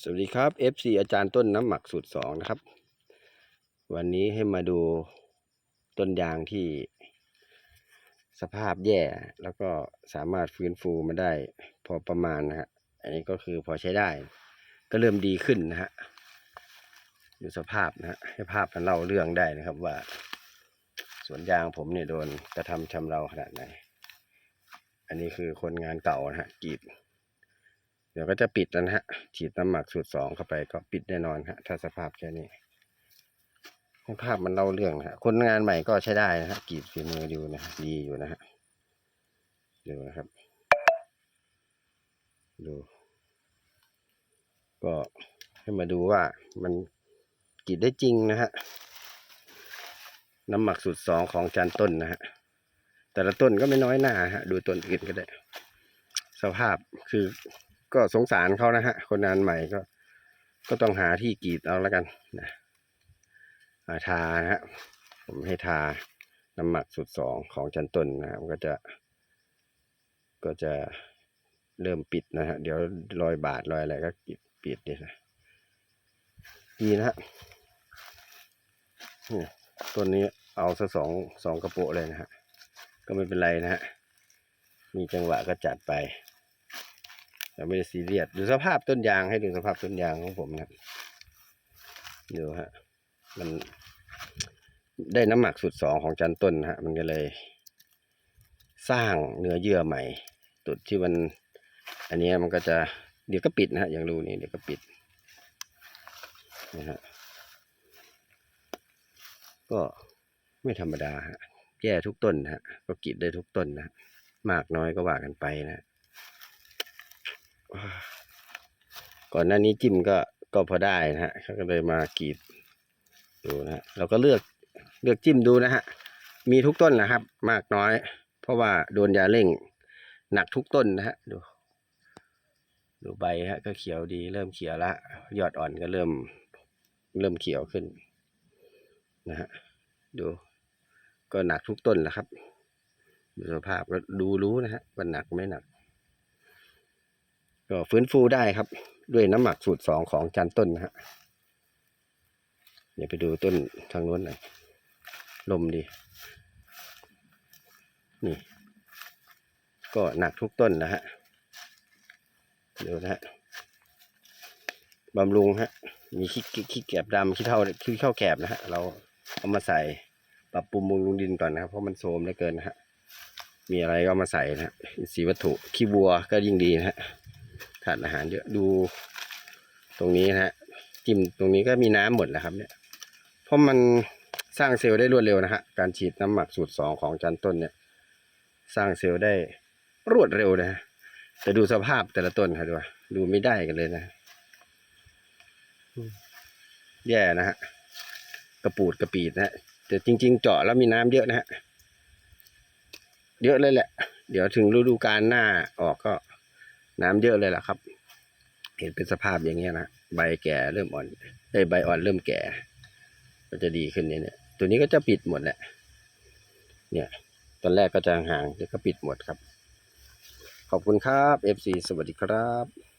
สวัสดีครับ FC อาจารย์ต้นน้ำหมักสูตรสองนะครับ วันนี้ให้มาดูต้นยางที่ สภาพแย่แล้วก็สามารถฟื้นฟูมาได้พอประมาณนะฮะอันนี้ก็คือพอใช้ได้ ก็เริ่มดีขึ้นนะฮะดูสภาพนะฮะให้ภาพมันเล่าเรื่องได้นะครับว่า สวนยางผมเนี่ยโดนกระทำชำเราขนาดไหน อันนี้คือคนงานเก่านะฮะกีด เดี๋ยวก็จะปิดแล้วนะฮะ ฉีดน้ำหมักสูตรสองเข้าไปก็ปิดแน่นอนฮะ ถ้าสภาพแค่นี้ให้ภาพมันเล่าเรื่องนะฮะ คนงานใหม่ก็ใช้ได้นะฮะกรีดฝีมือดูนะฮะดีอยู่นะฮะ ดูนะครับ ดู ก็ให้มาดูว่ามันกรีดได้จริงนะฮะ น้ำหมักสูตรสองของจานต้นนะฮะ แต่ละต้นก็ไม่น้อยหน้าฮะ ดูต้นอื่นก็ได้ สภาพคือ ก็สงสารเขานะฮะ คนงานใหม่ก็ ก็ต้องหาที่กรีดเอาแล้วกันนะหาทานะฮะผมให้ทาน้ำหมักสูตรสองของจันต้นนะครับก็จะ ก็จะเริ่มปิดนะฮะ เดี๋ยวรอยบาดรอยอะไรก็ปิดปิดดีนะดีนะฮะต้นนี้เอาซะสองสองกระโปะเลยนะฮะ ก็ไม่เป็นไรนะฮะ มีจังหวะก็จัดไป แต่ไม่ได้ซีเรียสดูสภาพต้นยางให้ดูสภาพต้นยางของผมนะดูฮะ มันได้น้ำหมักสูตรสองของจันต้นฮะ มันก็เลย สร้างเนื้อเยื่อใหม่จุดที่มัน อันนี้มันก็จะเดี๋ยวก็ปิดนะฮะอย่างรูนี้เดี๋ยวก็ปิดนะฮะก็ไม่ธรรมดาฮะแย่ทุกต้นฮะก็กรีดได้ทุกต้นนะฮะมากน้อยก็ว่ากันไปนะ ก่อนหน้านี้จิ้มก็ก็พอได้นะฮะเขาก็เลยมากรีดดูนะฮะเราก็เลือกเลือกจิ้มดูนะฮะมีทุกต้นนะครับ มากน้อย เพราะว่าโดนยาเร่งหนักทุกต้นนะฮะดู ดูใบฮะ ก็เขียวดีเริ่มเขียวละยอดอ่อนก็เริ่ม เริ่มเขียวขึ้นนะฮะดูก็หนักทุกต้นแหละครับดูสภาพก็ดูรู้นะฮะว่าหนักไม่หนัก ก็ฟื้นฟูได้ครับ ด้วยน้ำหมักสูตรสองของจันต้นนะฮะเดี๋ยวไปดูต้นทางโน้นหน่อยลมดี นี่ ก็หนักทุกต้นนะฮะเดูนะฮะบำรุงฮะ มีขี้ขี้แกบดำขี้เท่าขี้เท่าแกบนะฮะ เราเอามาใส่ปรับปรุงบำรุงดินก่อนนะครับ เพราะมันโทรมเหลือเกินนะฮะ มีอะไรก็มาใส่นะฮะอินทรีวัตถุขี้วัวก็ยิ่งดีนะฮะ ขาดอาหารเยอะดูตรงนี้นะฮะจิ้มตรงนี้ก็มีน้ำหมดแล้วครับ เนี่ย เพราะมันสร้างเซลล์ได้รวดเร็วนะฮะการฉีดน้ำหมักสูตรสองของจันต้นเนี่ย สร้างเซลล์ได้รวดเร็วนะฮะแต่ดูสภาพแต่ละต้นครับดูว่าดูไม่ได้กันเลยนะ แย่นะฮะกระปูดกระปีดนะฮะแต่จริง ๆ เจาะแล้วมีน้ำเยอะนะฮะเยอะเลยแหละ เดี๋ยวถึงฤดูกาลหน้าออกก็ น้ำเยอะเลยล่ะครับ เห็นเป็นสภาพอย่างเงี้ยนะใบแก่เริ่มอ่อนเอ้ใบอ่อนเริ่มแก่ ก็จะดีขึ้นเนี่ยตัวนี้ก็จะปิดหมดแหละ เนี่ย ตอนแรกก็จะห่างเดี๋ยวก็ปิดหมดครับ ขอบคุณครับ FC สวัสดีครับ